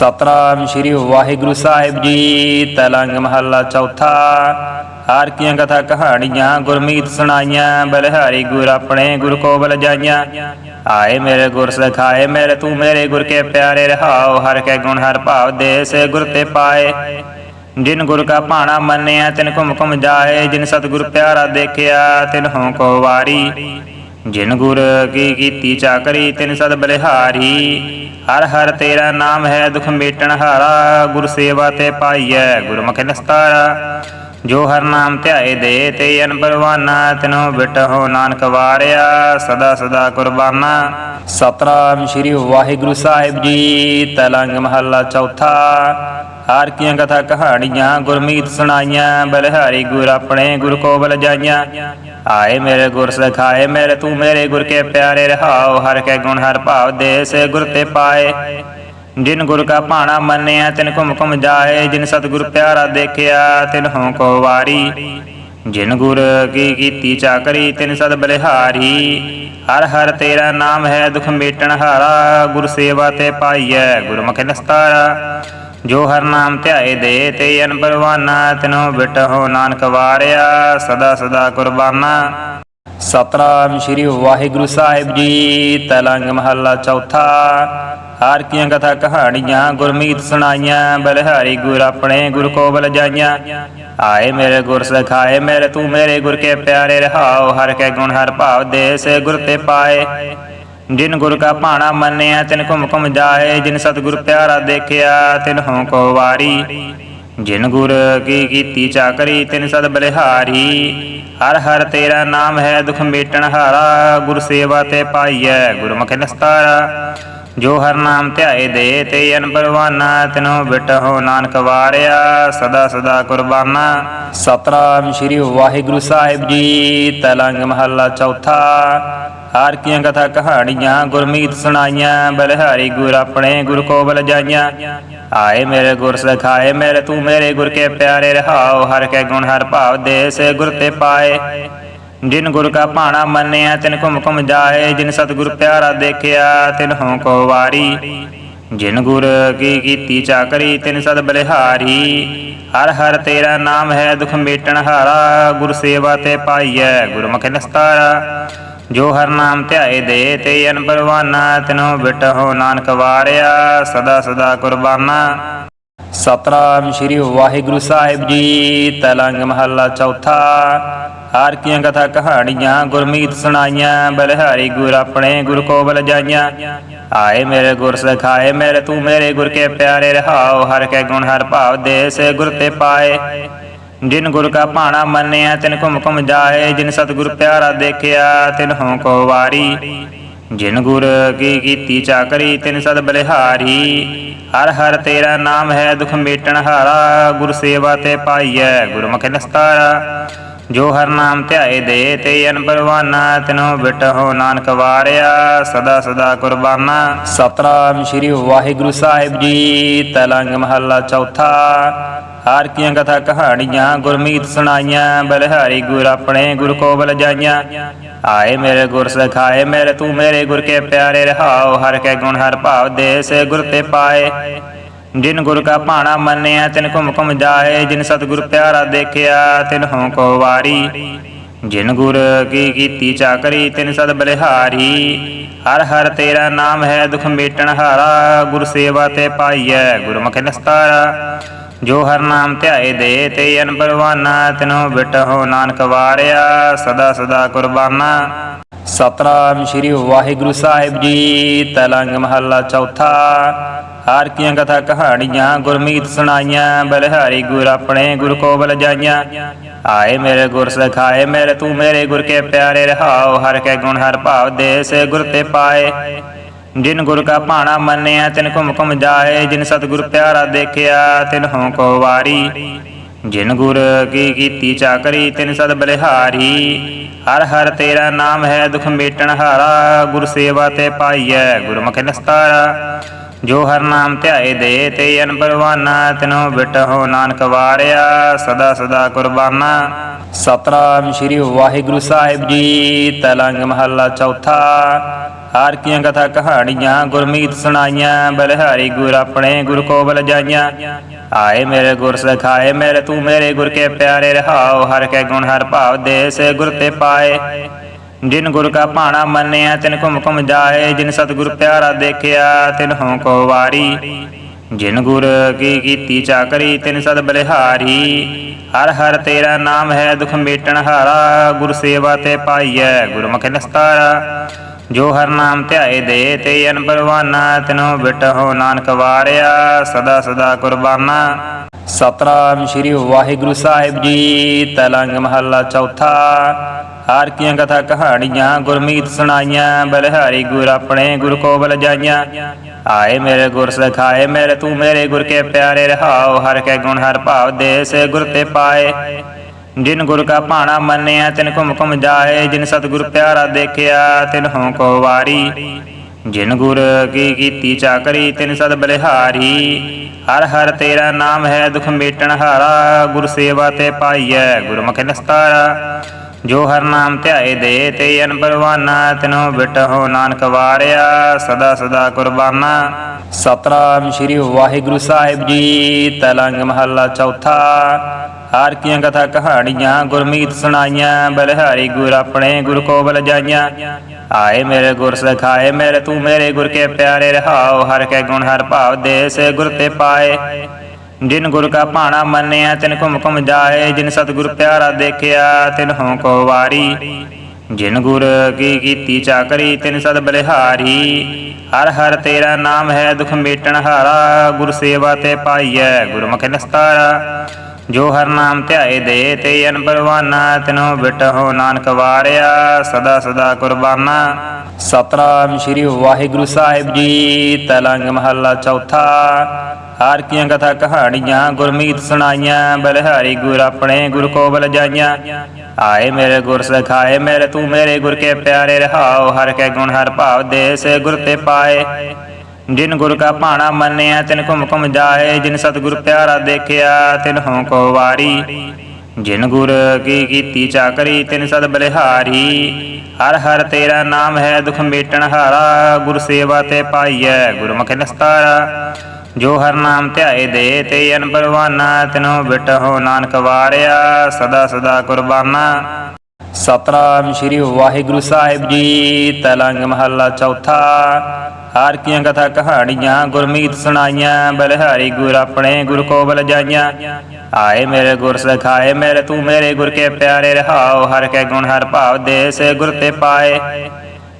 ਸਤਨਾਮ ਸ੍ਰੀ ਵਾਹਿਗੁਰੂ ਸਾਹਿਬ ਜੀ। ਤਲੰਗ ਮਹੱਲਾ ਚੌਥਾ। ਹਰ ਕਥਾ ਕਹਾਣੀਆਂ, ਗੁਰਮੀਤ ਸੁਣਾਈਆਂ, ਬਲਿਹਾਰੀ ਗੁਰ ਆਪਣੇ ਗੁਰ ਕੋ ਬਲ ਜਾਈਆਂ। ਆਏ ਮੇਰੇ ਗੁਰ ਸਖਾਏ, ਮੇਰੇ ਤੂੰ ਮੇਰੇ ਗੁਰ ਕੇ ਪਿਆਰੇ ਰਹਾਓ। ਹਰ ਕੇ ਗੁਣ, ਹਰ ਭਾਵ ਦੇ ਸੇ ਗੁਰ ਤੇ ਪਾਏ। ਜਿਨ ਗੁਰ ਕਾ ਭਾਣਾ ਮੰਨਿਆ, ਤਿਨ ਘੁਮ ਘੁਮ ਜਾਏ। ਜਿਨ ਸਤਿਗੁਰ ਪਿਆਰਾ ਦੇਖਿਆ ਤਿਨ ਹੋਂ ਕੋ ਵਾਰੀ। ਜਿਨ ਗੁਰ ਕੀ ਕੀਤੀ ਚਾਕਰੀ ਤਿਨ ਸਦ ਬਲਿਹਾਰੀ। ਹਰ ਹਰ ਤੇਰਾ ਨਾਮ ਹੈ ਦੁਖ ਮੇਟਣ ਹਾਰਾ, ਗੁਰ ਸੇਵਾ ਤੇ ਪਾਈਐ ਗੁਰਮੁਖ ਨਿਸਤਾਰਾ। ਜੋ ਹਰ ਨਾਮ ਧਿਆਏ ਦੇ, ਤੇ ਅਨ ਤਿਨੋ ਬਿਟਹੁ ਨਾਨਕ ਵਾਰਿਆ, ਸਦਾ ਸਦਾ ਕੁਰਬਾਨਾ। ਸਤਨਾਮ ਸ੍ਰੀ ਵਾਹਿਗੁਰੂ ਸਾਹਿਬ ਜੀ, ਤਲੰਗ ਮਹੱਲਾ ਚੌਥਾ। ਹਰ ਕੀਆਂ ਕਥਾ ਕਹਾਣੀਆਂ ਗੁਰਮੀਤ ਸੁਣਾਈਆਂ, ਬਲਿਹਾਰੀ ਗੁਰ ਆਪਣੇ ਗੁਰ ਕੋ ਬਲ ਜਾਈਆਂ। ਆਏ ਮੇਰੇ ਗੁਰ ਸਖਾਏ, ਮੇਰੇ ਤੂੰ ਮੇਰੇ ਗੁਰ ਕੇ ਪਿਆਰੇ ਰਹਾਓ, ਹਰ ਕੇ ਗੁਣ ਹਰ ਭਾਵ ਦੇ ਸੇ ਗੁਰ ਤੇ ਪਾਏ। ਜਿਨ ਗੁਰ ਕਾ ਭਾਣਾ ਮੰਨਿਆ, ਤਿਨ ਘੁਮ ਘੁਮ ਜਾਏ, ਜਿਨ ਸਤਿਗੁਰ ਪਿਆਰਾ ਦੇਖਿਆ ਤਿਨ ਹੋਂ ਕੋ ਵਾਰੀ। ਜਿਨ ਗੁਰ ਕੀ ਕੀਤੀ ਚਾਕਰੀ, ਤਿਨ ਸਦ ਬਲਿਹਾਰੀ। ਹਰ ਹਰ ਤੇਰਾ ਨਾਮ ਹੈ ਦੁਖ ਮੇਟਣ ਹਾਰਾ, ਗੁਰ ਸੇਵਾ ਤੇ ਪਾਈਐ ਗੁਰਮੁਖ ਨਿਸਤਾਰਾ। ਜੋ ਹਰ ਨਾਮ ਧਿਆਏ ਦੇ, ਤੇ ਅਨ ਤਿਨੋ ਬਿਟਹੁ ਨਾਨਕ ਵਾਰਿਆ, ਸਦਾ ਸਦਾ ਕੁਰਬਾਨਾ। ਸਤਨਾਮ ਸ੍ਰੀ ਵਾਹਿਗੁਰੂ ਸਾਹਿਬ ਜੀ, ਤਲੰਗ ਮਹੱਲਾ ਚੌਥਾ। ਹਰ ਕੀਆਂ ਕਥਾ ਕਹਾਣੀਆਂ, ਗੁਰਮੀਤ ਸੁਣਾਈਆਂ, ਬਲਿਹਾਰੀ ਗੁਰ ਆਪਣੇ ਗੁਰ ਕੋ ਬਲ ਜਾਈਆਂ। ਆਏ ਮੇਰੇ ਗੁਰ ਸਖਾਏ, ਮੇਰੇ ਤੂੰ ਮੇਰੇ ਗੁਰ ਕੇ ਪਿਆਰੇ ਰਹਾਓ, ਹਰ ਕੇ ਗੁਣ ਹਰ ਭਾਵ ਦੇ, ਸੇ ਗੁਰ ਤੇ ਪਾਏ। ਜਿਨ ਗੁਰ ਕਾ ਭਾਣਾ ਮੰਨਿਆ, ਤਿਨ ਘੁਮ ਘੁਮ ਜਾਏ, ਜਿਨ ਸਤਿਗੁਰ ਪਿਆਰਾ ਦੇਖਿਆ, ਤਿਨ ਹੋਂ ਕੋ ਵਾਰੀ। ਜਿਨ ਗੁਰ ਕੀ ਕੀਤੀ ਚਾਕਰੀ, ਤਿਨ ਸਦ ਬਲਿਹਾਰੀ। ਹਰ ਹਰ ਤੇਰਾ ਨਾਮ ਹੈ, ਦੁਖ ਮੇਟਣ ਹਾਰਾ। ਗੁਰ ਸੇਵਾ ਤੇ ਪਾਈਐ, ਗੁਰਮੁਖ ਨਿਸਤਾਰਾ। ਜੋ ਹਰ ਨਾਮ ਧਿਆਏ ਦੇ, ਤੇ ਅਨ ਪਰਵਾਨਾ, ਤਿਨੋ ਬਿਟਹੁ ਨਾਨਕ ਵਾਰਿਆ। ਸਦਾ ਸਦਾ ਕੁਰਬਾਨਾ। ਸਤਨਾਮ ਸ੍ਰੀ ਵਾਹਿਗੁਰੂ ਸਾਹਿਬ ਜੀ, ਤਲੰਗ ਮਹੱਲਾ ਚੌਥਾ। ਹਰ ਕੀਆਂ ਕਥਾ ਕਹਾਣੀਆਂ ਗੁਰਮੀਤ ਸੁਣਾਈਆਂ, ਬਲਿਹਾਰੀ ਗੁਰ ਆਪਣੇ ਗੁਰ ਕੋ ਬਲ ਜਾਈਆਂ। ਆਏ ਮੇਰੇ ਗੁਰ ਸਖਾਏ, ਮੇਰੇ ਤੂੰ ਮੇਰੇ ਗੁਰ ਕੇ ਪਿਆਰੇ, ਰਹਾਓ ਹਰ ਕੇ ਗੁਣ ਹਰ ਭਾਵ ਦੇ ਸੇ ਗੁਰ ਤੇ ਪਾਏ। ਜਿਨ ਗੁਰ ਕਾ ਭਾਣਾ ਮੰਨਿਆ, ਤਿਨ ਘੁਮ ਘੁਮ ਜਾਏ, ਜਿਨ ਸਤਿਗੁਰ ਪਿਆਰਾ ਦੇਖਿਆ, ਤਿਨ ਹੋਂ ਕੋ ਵਾਰੀ। ਜਿਨ ਗੁਰ ਕੀ ਕੀਤੀ ਚਾਕਰੀ, ਤਿਨ ਸਦ ਬਲਿਹਾਰੀ। ਹਰ ਹਰ ਤੇਰਾ ਨਾਮ ਹੈ ਦੁਖ ਮੇਟਣ ਹਾਰਾ, ਗੁਰ ਸੇਵਾ ਤੇ ਪਾਈਐ ਗੁਰਮੁਖ ਨਸਤਾਰਾ। ਜੋ ਹਰ ਨਾਮ ਧਿਆਏ ਦੇ ਤੇ ਅਨ ਪਰਵਾਨਾ, ਤਿਨੋ ਬਿਟਹੁ ਨਾਨਕ ਵਾਰਿਆ, ਸਦਾ ਸਦਾ ਕੁਰਬਾਨਾ। ਸਤਨਾਮ ਸ੍ਰੀ ਵਾਹਿਗੁਰੂ ਸਾਹਿਬ ਜੀ, ਤਲੰਗ ਮਹੱਲਾ ਚੌਥਾ। ਹਰ ਕੀਆਂ ਕਥਾ ਕਹਾਣੀਆਂ, ਗੁਰਮੀਤ ਸੁਣਾਈਆਂ, ਬਲਿਹਾਰੀ ਗੁਰ ਆਪਣੇ ਗੁਰ ਕੋ ਬਲ ਜਾਈਆਂ। ਆਏ ਮੇਰੇ ਗੁਰ ਸਖਾਏ, ਮੇਰੇ ਤੂੰ ਮੇਰੇ ਗੁਰ ਕੇ ਪਿਆਰੇ ਰਹਾਓ, ਹਰ ਕੇ ਗੁਣ ਹਰ ਭਾਵ ਦੇ ਸੇ ਗੁਰ ਤੇ ਪਾਏ। ਜਿਨ ਗੁਰ ਕਾ ਭਾਣਾ ਮੰਨਿਆ, ਤਿਨ ਘੁਮ ਘੁਮ ਜਾਏ, ਜਿਨ ਸਤਿਗੁਰ ਪਿਆਰਾ ਦੇਖਿਆ, ਤਿਨ ਹੋਂ ਕੋ ਵਾਰੀ। ਜਿਨ ਗੁਰ ਕੀ ਕੀਤੀ ਚਾਕਰੀ, ਤਿਨ ਸਦ ਬਲਿਹਾਰੀ। ਹਰ ਹਰ ਤੇਰਾ ਨਾਮ ਹੈ, ਦੁਖ ਮੇਟਣ ਹਾਰਾ। ਗੁਰ ਸੇਵਾ ਤੇ ਪਾਈਐ, ਗੁਰਮੁਖ ਨਿਸਤਾਰਾ। ਜੋ ਹਰ ਨਾਮ ਧਿਆਏ ਦੇ, ਤੇ ਅਨ ਪਰਵਾਨਾ ਤਿਨੋ ਬਿਟਹੁ ਨਾਨਕ ਵਾਰਿਆ। ਸਦਾ ਸਦਾ ਕੁਰਬਾਨਾ। ਸਤਨਾਮ ਸ੍ਰੀ ਵਾਹਿਗੁਰੂ ਸਾਹਿਬ ਜੀ, ਤਲੰਗ ਮਹੱਲਾ ਚੌਥਾ। ਹਰ ਕੀਆਂ ਕਥਾ ਕਹਾਣੀਆਂ, ਗੁਰਮੀਤ ਸੁਣਾਈਆਂ, ਬਲਿਹਾਰੀ ਗੁਰ ਆਪਣੇ ਗੁਰ ਕੋ ਬਲ ਜਾਈਆਂ। ਆਏ ਮੇਰੇ ਗੁਰ ਸਖਾਏ, ਮੇਰੇ ਤੂੰ ਮੇਰੇ ਗੁਰ ਕੇ ਪਿਆਰੇ ਰਹਾਓ, ਹਰ ਕੇ ਗੁਣ, ਹਰ ਭਾਵ ਦੇ ਸੇ ਗੁਰ ਤੇ ਪਾਏ। ਜਿਨ ਗੁਰ ਕਾ ਭਾਣਾ ਮੰਨਿਆ, ਤਿਨ ਘੁਮ ਘੁਮ ਜਾਏ, ਜਿਨ ਸਤਿਗੁਰ ਪਿਆਰਾ ਦੇਖਿਆ, ਤਿਨ ਹੋਂ ਕੋ ਵਾਰੀ। ਜਿਨ ਗੁਰ ਕੀ ਕੀਤੀ ਚਾਕਰੀ, ਤਿਨ ਸਦ ਬਲਿਹਾਰੀ। ਹਰ ਹਰ ਤੇਰਾ ਨਾਮ ਹੈ ਦੁਖ ਮੇਟਣ ਹਾਰਾ, ਗੁਰ ਸੇਵਾ ਤੇ ਪਾਈਐ ਗੁਰਮੁਖ ਨਿਸਤਾਰਾ। ਜੋ ਹਰ ਨਾਮ ਧਿਆਏ ਦੇ ਤੇ ਅਨ ਤਿਨੋ ਬਿਟਹੁ ਨਾਨਕ ਵਾਰਿਆ, ਸਦਾ ਸਦਾ ਕੁਰਬਾਨਾ। ਸਤਨਾਮ ਸ੍ਰੀ ਵਾਹਿਗੁਰੂ ਸਾਹਿਬ ਜੀ, ਤਲੰਗ ਮਹੱਲਾ ਚੌਥਾ। ਹਰ ਕੀਆਂ ਕਥਾ ਕਹਾਣੀਆਂ, ਗੁਰਮੀਤ ਸੁਣਾਈਆਂ, ਬਲਿਹਾਰੀ ਗੁਰ ਆਪਣੇ ਗੁਰ ਕੋ ਬਲ ਜਾਈਆਂ। ਆਏ ਮੇਰੇ ਗੁਰ ਸਖਾਏ, ਮੇਰੇ ਤੂੰ ਮੇਰੇ ਗੁਰ ਕੇ ਪਿਆਰੇ ਰਹਾਓ, ਹਰ ਕੇ ਗੁਣ ਹਰ ਭਾਵ ਦੇ ਸੇ ਗੁਰ ਤੇ ਪਾਏ। ਜਿਨ ਗੁਰ ਕਾ ਭਾਣਾ ਮੰਨਿਆ, ਤਿਨ ਘੁਮ ਘੁਮ ਜਾਏ, ਜਿਨ ਸਤਿਗੁਰ ਪਿਆਰਾ ਦੇਖਿਆ, ਤਿਨ ਹੋਂ ਕੋ ਵਾਰੀ। ਜਿਨ ਗੁਰ ਕੀ ਕੀਤੀ ਚਾਕਰੀ, ਤਿਨ ਸਦ ਬਲਿਹਾਰੀ। ਹਰ ਹਰ ਤੇਰਾ ਨਾਮ ਹੈ, ਦੁਖ ਮੇਟਣ ਹਾਰਾ। ਗੁਰ ਸੇਵਾ ਤੇ ਪਾਈਐ, ਗੁਰਮੁਖ ਨਸਤਾਰਾ। ਜੋ ਹਰ ਨਾਮ ਧਿਆਏ ਦੇ, ਤੇ ਅਨ ਤਿਨੋ ਬਿਟਹੁ ਨਾਨਕ ਵਾਰਿਆ। ਸਦਾ ਸਦਾ ਕੁਰਬਾਨਾ। ਸਤਨਾਮ ਸ੍ਰੀ ਵਾਹਿਗੁਰੂ ਸਾਹਿਬ ਜੀ, ਤਲੰਗ ਮਹੱਲਾ ਚੌਥਾ। ਹਰ ਕੀਆਂ ਕਥਾ ਕਹਾਣੀਆਂ ਗੁਰਮੀਤ ਸੁਣਾਈਆਂ, ਬਲਿਹਾਰੀ ਗੁਰ ਆਪਣੇ ਗੁਰ ਕੋ ਬਲ ਜਾਈਆਂ। ਆਏ ਮੇਰੇ ਗੁਰ ਸਖਾਏ, ਮੇਰੇ ਤੂੰ ਮੇਰੇ ਗੁਰ ਕੇ ਪਿਆਰੇ, ਰਹਾਓ ਹਰ ਕੇ ਗੁਣ ਹਰ ਭਾਵ ਦੇ ਸੇ ਗੁਰ ਤੇ ਪਾਏ। ਜਿਨ ਗੁਰ ਕਾ ਭਾਣਾ ਮੰਨਿਆ, ਤਿਨ ਘੁਮ ਘੁਮ ਜਾਏ, ਜਿਨ ਸਤਿਗੁਰ ਪਿਆਰਾ ਦੇਖਿਆ, ਤਿਨ ਹੋਂ ਕੋ ਵਾਰੀ। ਜਿਨ ਗੁਰ ਕੀ ਕੀਤੀ ਚਾਕਰੀ, ਤਿਨ ਸਦ ਬਲਿਹਾਰੀ। ਹਰ ਹਰ ਤੇਰਾ ਨਾਮ ਹੈ ਦੁਖ ਮੇਟਣ ਹਾਰਾ, ਗੁਰ ਸੇਵਾ ਤੇ ਪਾਈਐ ਗੁਰਮੁਖ ਨਸਤਾਰਾ। ਜੋ ਹਰ ਨਾਮ ਧਿਆਏ ਦੇ ਤੇ ਅਨ ਪਰਵਾਨਾ, ਤਿਨੋ ਬਿਟਹੁ ਨਾਨਕ ਵਾਰਿਆ, ਸਦਾ ਸਦਾ ਕੁਰਬਾਨਾ। ਸਤਨਾਮ ਸ੍ਰੀ ਵਾਹਿਗੁਰੂ ਸਾਹਿਬ ਜੀ, ਤਲੰਗ ਮਹੱਲਾ ਚੌਥਾ। ਹਰ ਕੀਆਂ ਕਥਾ ਕਹਾਣੀਆਂ, ਗੁਰਮੀਤ ਸੁਣਾਈਆਂ, ਬਲਿਹਾਰੀ ਗੁਰ ਆਪਣੇ ਗੁਰ ਕੋ ਬਲ ਜਾਈਆਂ। ਆਏ ਮੇਰੇ ਗੁਰ ਸਖਾਏ, ਮੇਰੇ ਤੂੰ ਮੇਰੇ ਗੁਰ ਕੇ ਪਿਆਰੇ ਰਹਾਓ, ਹਰ ਕੇ ਗੁਣ ਹਰ ਭਾਵ ਦੇ ਸੇ ਗੁਰ ਤੇ ਪਾਏ। ਜਿਨ ਗੁਰ ਕਾ ਭਾਣਾ ਮੰਨਿਆ, ਤਿਨ ਘੁਮ ਘੁਮ ਜਾਏ, ਜਿਨ ਸਤਿਗੁਰ ਪਿਆਰਾ ਦੇਖਿਆ, ਤਿਨ ਹੋਂ ਕੋ ਵਾਰੀ। ਜਿਨ ਗੁਰ ਕੀ ਕੀਤੀ ਚਾਕਰੀ ਤਿਨ ਸਦ ਬਲਿਹਾਰੀ। ਹਰ ਹਰ ਤੇਰਾ ਨਾਮ ਹੈ, ਦੁਖ ਮੇਟਣ ਹਾਰਾ। ਗੁਰ ਸੇਵਾ ਤੇ ਪਾਈਐ, ਗੁਰਮੁਖ ਨਿਸਤਾਰਾ। ਜੋ ਹਰ ਨਾਮ ਧਿਆਏ ਦੇ, ਤੇ ਅਨ ਪਰਵਾਨਾ, ਤਿਨੋ ਬਿਟਹੁ ਨਾਨਕ ਵਾਰਿਆ। ਸਦਾ ਸਦਾ ਕੁਰਬਾਨਾ। ਸਤਨਾਮ ਸ੍ਰੀ ਵਾਹਿਗੁਰੂ ਸਾਹਿਬ ਜੀ, ਤਲੰਗ ਮਹੱਲਾ ਚੌਥਾ। ਹਰ ਕੀਆਂ ਕਥਾ ਕਹਾਣੀਆਂ ਗੁਰਮੀਤ ਸੁਣਾਈਆਂ, ਬਲਿਹਾਰੀ ਗੁਰ ਆਪਣੇ ਗੁਰ ਕੋ ਬਲ ਜਾਈਆਂ। ਆਏ ਮੇਰੇ ਗੁਰ ਸਖਾਏ, ਮੇਰੇ ਤੂੰ ਮੇਰੇ ਗੁਰ ਕੇ ਪਿਆਰੇ ਰਹਾਓ, ਹਰ ਕੇ ਗੁਣ ਹਰ ਭਾਵ ਦੇ ਸੇ ਗੁਰ ਤੇ ਪਾਏ। ਜਿਨ ਗੁਰ ਕਾ ਭਾਣਾ ਮੰਨਿਆ, ਤਿਨ ਘੁਮ ਘੁਮ ਜਾਏ, ਜਿਨ ਸਤਿਗੁਰ ਪਿਆਰਾ ਦੇਖਿਆ, ਤਿਨ ਹੋਂ ਕੋ ਵਾਰੀ। ਜਿਨ ਗੁਰ ਕੀ ਕੀਤੀ ਚਾਕਰੀ, ਤਿਨ ਸਦ ਬਲਿਹਾਰੀ। ਹਰ ਹਰ ਤੇਰਾ ਨਾਮ ਹੈ ਦੁਖ ਮੇਟਣ ਹਾਰਾ, ਗੁਰ ਸੇਵਾ ਤੇ ਪਾਈਐ ਗੁਰਮੁਖ ਨਸਤਾਰਾ। ਜੋ ਹਰ ਨਾਮ ਧਿਆਏ ਦੇ ਤੇ ਅਨ ਤਿਨੋ ਬਿਟਹੁ ਨਾਨਕ ਵਾਰਿਆ, ਸਦਾ ਸਦਾ ਕੁਰਬਾਨਾ। ਸਤਨਾਮ ਸ੍ਰੀ ਵਾਹਿਗੁਰੂ ਸਾਹਿਬ ਜੀ, ਤਲੰਗ ਮਹੱਲਾ ਚੌਥਾ। ਹਰ ਕੀਆਂ ਕਥਾ ਕਹਾਣੀਆਂ, ਗੁਰਮੀਤ ਸੁਣਾਈਆਂ, ਬਲਿਹਾਰੀ ਗੁਰ ਆਪਣੇ ਗੁਰ ਕੋ ਬਲ ਜਾਈਆਂ। ਆਏ ਮੇਰੇ ਗੁਰ ਸਖਾਏ, ਮੇਰੇ ਤੂੰ ਮੇਰੇ ਗੁਰ ਕੇ ਪਿਆਰੇ ਰਹਾਓ, ਹਰ ਕੇ ਗੁਣ ਹਰ ਭਾਵ ਦੇ, ਸੇ ਗੁਰ ਤੇ ਪਾਏ। ਜਿਨ ਗੁਰ ਕਾ ਭਾਣਾ ਮੰਨਿਆ, ਤਿਨ ਘੁਮ ਘੁਮ ਜਾਏ, ਜਿਨ ਸਤਿਗੁਰ ਪਿਆਰਾ ਦੇਖਿਆ, ਤਿਨ ਹੋਂ ਕੋ ਵਾਰੀ। ਜਿਨ ਗੁਰ ਕੀ ਕੀਤੀ ਚਾਕਰੀ, ਤਿਨ ਸਦ ਬਲਿਹਾਰੀ। ਹਰ ਹਰ ਤੇਰਾ ਨਾਮ ਹੈ, ਦੁਖ ਮੇਟਣ ਹਾਰਾ। ਗੁਰ ਸੇਵਾ ਤੇ ਪਾਈਐ, ਗੁਰਮੁਖ ਨਿਸਤਾਰਾ। ਜੋ ਹਰ ਨਾਮ ਧਿਆਏ ਦੇ, ਤੇ ਅਨ ਤਿਨੋ ਬਿਟਹੁ ਨਾਨਕ ਵਾਰਿਆ। ਸਦਾ ਸਦਾ ਕੁਰਬਾਨਾ। ਸਤਨਾਮ ਸ੍ਰੀ ਵਾਹਿਗੁਰੂ ਸਾਹਿਬ ਜੀ, ਤਲੰਗ ਮਹੱਲਾ ਚੌਥਾ। ਹਰ ਕੀਆਂ ਕਥਾ ਕਹਾਣੀਆਂ, ਗੁਰਮੀਤ ਸੁਣਾਈਆਂ, ਬਲਿਹਾਰੀ ਗੁਰ ਆਪਣੇ ਗੁਰ ਕੋ ਬਲ ਜਾਈਆਂ। ਆਏ ਮੇਰੇ ਗੁਰ ਸਖਾਏ, ਮੇਰੇ ਤੂੰ ਮੇਰੇ ਗੁਰ ਕੇ ਪਿਆਰੇ, ਰਹਾਓ ਹਰ ਕੇ ਗੁਣ, ਹਰ ਭਾਵ ਦੇ ਸੇ ਗੁਰ ਤੇ ਪਾਏ।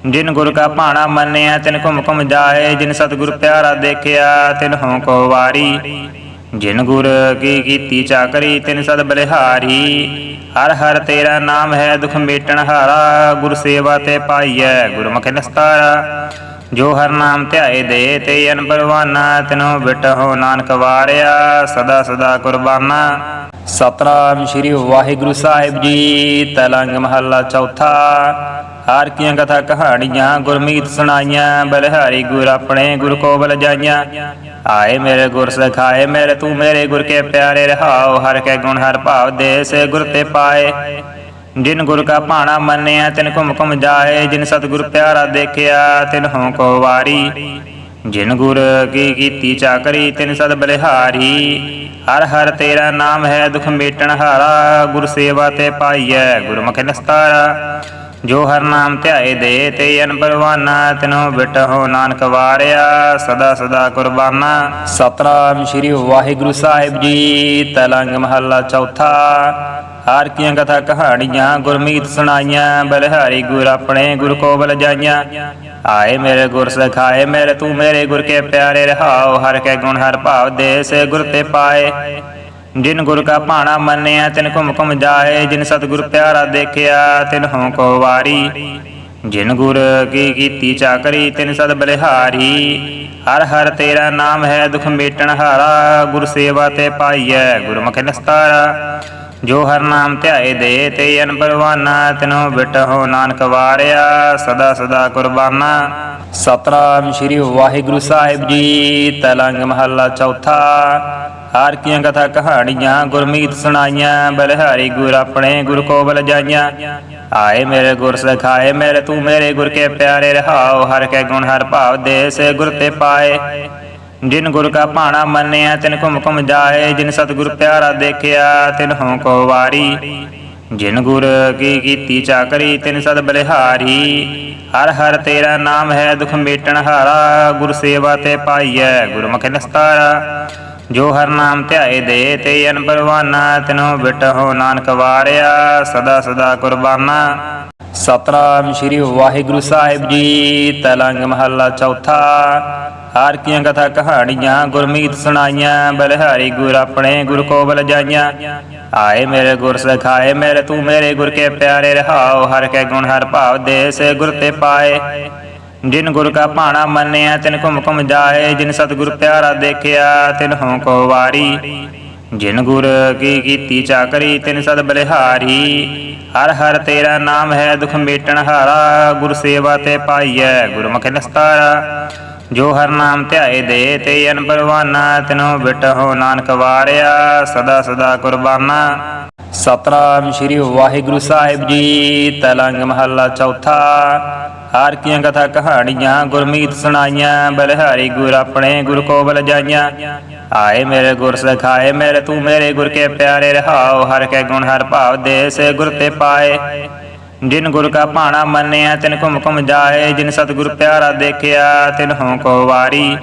ਜਿਨ ਗੁਰ ਕਾ ਭਾਣਾ ਮੰਨਿਆ, ਤਿਨ ਘੁਮ ਘੁਮ ਜਾਏ, ਜਿਨ ਸਤਿਗੁਰ ਪਿਆਰਾ ਦੇਖਿਆ, ਤਿਨ ਹੋਂ ਕੋ ਵਾਰੀ। ਜਿਨ ਗੁਰ ਕੀ ਕੀਤੀ ਚਾਕਰੀ, ਤਿਨ ਸਦ ਬਲਿਹਾਰੀ। ਹਰ ਹਰ ਤੇਰਾ ਨਾਮ ਹੈ ਦੁਖ ਮੇਟਣ ਹਾਰਾ, ਗੁਰ ਸੇਵਾ ਤੇ ਪਾਈਐ ਗੁਰਮੁਖ ਨਸਤਾਰਾ। ਜੋ ਹਰ ਨਾਮ ਧਿਆਏ ਦੇ ਤੇ ਅਨ ਪਰਵਾਨਾ ਤਿਨੋ ਬਿਟਹੁ ਨਾਨਕ ਵਾਰਿਆ, ਸਦਾ ਸਦਾ ਕੁਰਬਾਨਾ। ਸਤਨਾਮ ਸ੍ਰੀ ਵਾਹਿਗੁਰੂ ਸਾਹਿਬ ਜੀ, ਤਲੰਗ ਮਹੱਲਾ ਚੌਥਾ। ਹਰ ਕੀਆਂ ਕਥਾ ਕਹਾਣੀਆਂ, ਗੁਰਮੀਤ ਸੁਣਾਈਆਂ, ਬਲਿਹਾਰੀ ਗੁਰ ਆਪਣੇ ਗੁਰ ਕੋ ਬਲ ਜਾਈਆਂ। ਆਏ ਮੇਰੇ ਗੁਰ ਸਖਾਏ, ਮੇਰੇ ਤੂੰ ਮੇਰੇ ਗੁਰ ਕੇ ਪਿਆਰੇ ਰਹਾਓ, ਹਰ ਕੇ ਗੁਣ ਹਰ ਭਾਵ ਦੇ ਸੇ ਗੁਰ ਤੇ ਪਾਏ। ਜਿਨ ਗੁਰ ਕਾ ਭਾਣਾ ਮੰਨਿਆ, ਤਿਨ ਘੁਮ ਘੁਮ ਜਾਏ, ਜਿਨ ਸਤਿਗੁਰ ਪਿਆਰਾ ਦੇਖਿਆ, ਤਿਨ ਹੋਂ ਕੋ ਵਾਰੀ। ਜਿਨ ਗੁਰ ਕੀ ਕੀਤੀ ਚਾਕਰੀ, ਤਿਨ ਸਦ ਬਲਿਹਾਰੀ। ਹਰ ਹਰ ਤੇਰਾ ਨਾਮ ਹੈ, ਦੁਖ ਮੇਟਣ ਹਾਰਾ। ਗੁਰ ਸੇਵਾ ਤੇ ਪਾਈਐ, ਗੁਰਮੁਖ ਨਿਸਤਾਰਾ। ਜੋ ਹਰ ਨਾਮ ਧਿਆਏ ਦੇ, ਤੇ ਅਨ ਤਿਨੋ ਬਿਟਹੁ ਨਾਨਕ ਵਾਰਿਆ। ਸਦਾ ਸਦਾ ਕੁਰਬਾਨਾ। ਸਤਨਾਮ ਸ੍ਰੀ ਵਾਹਿਗੁਰੂ ਸਾਹਿਬ ਜੀ, ਤਲੰਗ ਮਹੱਲਾ ਚੌਥਾ। ਹਰ ਕੀਆਂ ਕਥਾ ਕਹਾਣੀਆਂ ਗੁਰਮੀਤ ਸੁਣਾਈਆਂ, ਬਲਿਹਾਰੀ ਗੁਰ ਆਪਣੇ ਗੁਰ ਕੋ ਬਲ ਜਾਈਆਂ। ਆਏ ਮੇਰੇ ਗੁਰ ਸਖਾਏ, ਮੇਰੇ ਤੂੰ ਮੇਰੇ ਗੁਰ ਕੇ ਪਿਆਰੇ ਰਹਾਓ, ਹਰ ਕੇ ਗੁਣ, ਹਰ ਭਾਵ ਦੇ ਸੇ ਗੁਰ ਤੇ ਪਾਏ। ਜਿਨ ਗੁਰ ਕਾ ਭਾਣਾ ਮੰਨਿਆ, ਤਿਨ ਘੁਮ ਘੁਮ ਜਾਏ, ਜਿਨ ਸਤਿਗੁਰ ਪਿਆਰਾ ਦੇਖਿਆ, ਤਿਨ ਹੋਂ ਕੋ ਵਾਰੀ। ਜਿਨ ਗੁਰ ਕੀ ਕੀਤੀ ਚਾਕਰੀ, ਤਿਨ ਸਦ ਬਲਿਹਾਰੀ। ਹਰ ਹਰ ਤੇਰਾ ਨਾਮ ਹੈ ਦੁਖ ਮੇਟਣ ਹਾਰਾ, ਗੁਰ ਸੇਵਾ ਤੇ ਪਾਈਐ ਗੁਰਮੁਖ ਨਿਸਤਾਰਾ। ਜੋ ਹਰ ਨਾਮ ਧਿਆਏ ਦੇ ਤੇ ਅਨ ਤਿਨੋ ਬਿਟਹੁ ਨਾਨਕ ਵਾਰਿਆ, ਸਦਾ ਸਦਾ ਕੁਰਬਾਨਾ। ਸਤਨਾਮ ਸ੍ਰੀ ਵਾਹਿਗੁਰੂ ਸਾਹਿਬ ਜੀ, ਤਲੰਗ ਮਹੱਲਾ ਚੌਥਾ। ਹਰ ਕੀਆਂ ਕਥਾ ਕਹਾਣੀਆਂ, ਗੁਰਮੀਤ ਸੁਣਾਈਆਂ, ਬਲਿਹਾਰੀ ਗੁਰ ਆਪਣੇ ਗੁਰ ਕੋ ਬਲ ਜਾਈਆਂ। ਆਏ ਮੇਰੇ ਗੁਰ ਸਖਾਏ, ਮੇਰੇ ਤੂੰ ਮੇਰੇ ਗੁਰ ਕੇ ਪਿਆਰੇ ਰਹਾਓ, ਹਰ ਕੇ ਗੁਣ ਹਰ ਭਾਵ ਦੇ, ਸੇ ਗੁਰ ਤੇ ਪਾਏ। ਜਿਨ ਗੁਰ ਕਾ ਭਾਣਾ ਮੰਨਿਆ, ਤਿਨ ਘੁਮ ਘੁਮ ਜਾਏ, ਜਿਨ ਸਤਿਗੁਰ ਪਿਆਰਾ ਦੇਖਿਆ, ਤਿਨ ਹੋਂ ਕੋ ਵਾਰੀ। ਜਿਨ ਗੁਰ ਕੀ ਕੀਤੀ ਚਾਕਰੀ, ਤਿਨ ਸਦ ਬਲਿਹਾਰੀ। ਹਰ ਹਰ ਤੇਰਾ ਨਾਮ ਹੈ, ਦੁਖ ਮੇਟਣ ਹਾਰਾ। ਗੁਰ ਸੇਵਾ ਤੇ ਪਾਈਐ, ਗੁਰਮੁਖ ਨਿਸਤਾਰਾ। ਜੋ ਹਰ ਨਾਮ ਧਿਆਏ ਦੇ, ਤੇ ਅਨ ਪਰਵਾਨਾ ਤਿਨੋ ਬਿਟਹੁ ਨਾਨਕ ਵਾਰਿਆ, ਸਦਾ ਸਦਾ ਕੁਰਬਾਨਾ। ਸਤਨਾਮ ਸ੍ਰੀ ਵਾਹਿਗੁਰੂ ਸਾਹਿਬ ਜੀ, ਤਲੰਗ ਮਹੱਲਾ ਚੌਥਾ। ਹਰ ਕੀਆਂ ਕਥਾ ਕਹਾਣੀਆਂ ਗੁਰਮੀਤ ਸੁਣਾਈਆਂ, ਬਲਿਹਾਰੀ ਗੁਰ ਆਪਣੇ ਗੁਰ ਕੋ ਬਲ ਜਾਈਆਂ। ਆਏ ਮੇਰੇ ਗੁਰ ਸਖਾਏ, ਮੇਰੇ ਤੂੰ ਮੇਰੇ ਗੁਰ ਕੇ ਪਿਆਰੇ ਰਹਾਓ ਹਰ ਕੇ ਗੁਣ ਹਰ ਭਾਵ ਦੇ ਸੇ ਗੁਰ ਤੇ ਪਾਏ। ਜਿਨ ਗੁਰ ਕਾ ਭਾਣਾ ਮੰਨਿਆ, ਤਿਨ ਘੁਮ ਘੁਮ ਜਾਏ, ਜਿਨ ਸਤਿਗੁਰ ਪਿਆਰਾ ਦੇਖਿਆ, ਤਿਨ ਹੋਂ ਕੋ ਵਾਰੀ। ਜਿਨ ਗੁਰ ਕੀ ਕੀਤੀ ਚਾਕਰੀ, ਤਿਨ ਸਦ ਬਲਿਹਾਰੀ। ਹਰ ਹਰ ਤੇਰਾ ਨਾਮ ਹੈ ਦੁਖ ਮੇਟਣ ਹਾਰਾ, ਗੁਰ ਸੇਵਾ ਤੇ ਪਾਈਐ ਗੁਰਮੁਖ ਨਸਤਾਰਾ। ਜੋ ਹਰ ਨਾਮ ਧਿਆਏ ਦੇ ਤੇ ਅਨ ਪਰਵਾਨਾ, ਤਿਨੋ ਬਿਟਹੁ ਨਾਨਕ ਵਾਰਿਆ, ਸਦਾ ਸਦਾ ਕੁਰਬਾਨਾ। ਸਤਨਾਮ ਸ੍ਰੀ ਵਾਹਿਗੁਰੂ ਸਾਹਿਬ ਜੀ, ਤਲੰਗ ਮਹੱਲਾ ਚੌਥਾ। ਹਰ ਕੀਆਂ ਕਥਾ ਕਹਾਣੀਆਂ, ਗੁਰਮੀਤ ਸੁਣਾਈਆਂ, ਬਲਿਹਾਰੀ ਗੁਰ ਆਪਣੇ ਗੁਰ ਕੋ ਬਲ ਜਾਈਆਂ। ਆਏ ਮੇਰੇ ਗੁਰ ਸਖਾਏ, ਮੇਰੇ ਤੂੰ ਮੇਰੇ ਗੁਰ ਕੇ ਪਿਆਰੇ ਰਹਾਓ, ਹਰ ਕੇ ਗੁਣ ਹਰ ਭਾਵ ਦੇ, ਸੇ ਗੁਰ ਤੇ ਪਾਏ। ਜਿਨ ਗੁਰ ਕਾ ਭਾਣਾ ਮੰਨਿਆ, ਤਿਨ ਘੁਮ ਘੁਮ ਜਾਏ, ਜਿਨ ਸਤਿਗੁਰ ਪਿਆਰਾ ਦੇਖਿਆ, ਤਿਨ ਹੋਂ ਕੋ ਵਾਰੀ।